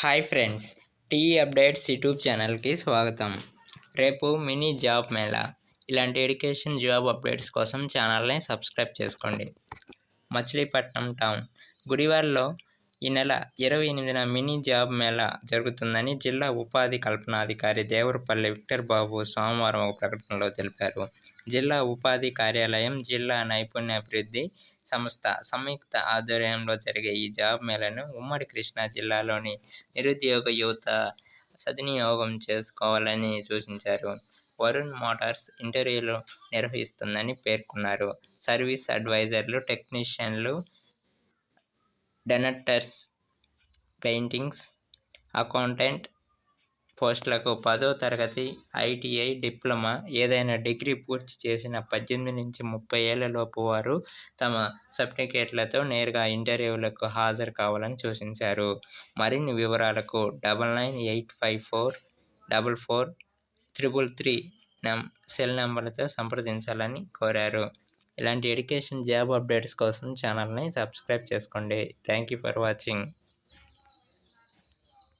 Hi friends T updates YouTube ఛానల్కి స్వాగతం. రేపు మినీ జాబ్ మేళా. ఇలాంటి ఎడ్యుకేషన్ జాబ్ అప్డేట్స్ కోసం ఛానల్ని సబ్స్క్రైబ్ చేసుకోండి. మచిలీపట్నం టౌన్. గుడివార్లో ఈ నెల ఇరవై ఎనిమిదిన మినీ జాబ్ మేళా జరుగుతుందని జిల్లా ఉపాధి కల్పనాధికారి దేవరపల్లి విక్టర్ బాబు సోమవారం ఒక ప్రకటనలో తెలిపారు. జిల్లా ఉపాధి కార్యాలయం జిల్లా నైపుణ్యాభివృద్ధి సంస్థ సంయుక్త ఆధ్వర్యంలో జరిగే ఈ జాబ్ మేళను ఉమ్మడి కృష్ణా జిల్లాలోని నిరుద్యోగ యువత సద్వినియోగం చేసుకోవాలని సూచించారు. వరుణ్ మోటార్స్ ఇంటర్వ్యూలు నిర్వహిస్తుందని పేర్కొన్నారు. సర్వీస్ అడ్వైజర్లు టెక్నీషియన్లు డెనటర్స్ పెయింటింగ్స్ అకౌంటెంట్ పోస్టులకు పదో తరగతి ఐటీఐ డిప్లొమా ఏదైనా డిగ్రీ పూర్తి చేసిన పద్దెనిమిది నుంచి ముప్పై ఏళ్ళలోపు వారు తమ సర్టిఫికేట్లతో నేరుగా ఇంటర్వ్యూలకు హాజరు కావాలని సూచించారు. మరిన్ని వివరాలకు double nine eight five four double four triple three నం సెల్ నెంబర్లతో సంప్రదించాలని కోరారు. ఇలాంటి ఎడ్యుకేషన్ జాబ్ అప్డేట్స్ కోసం ఛానల్ని సబ్స్క్రైబ్ చేసుకోండి. Thank you for watching.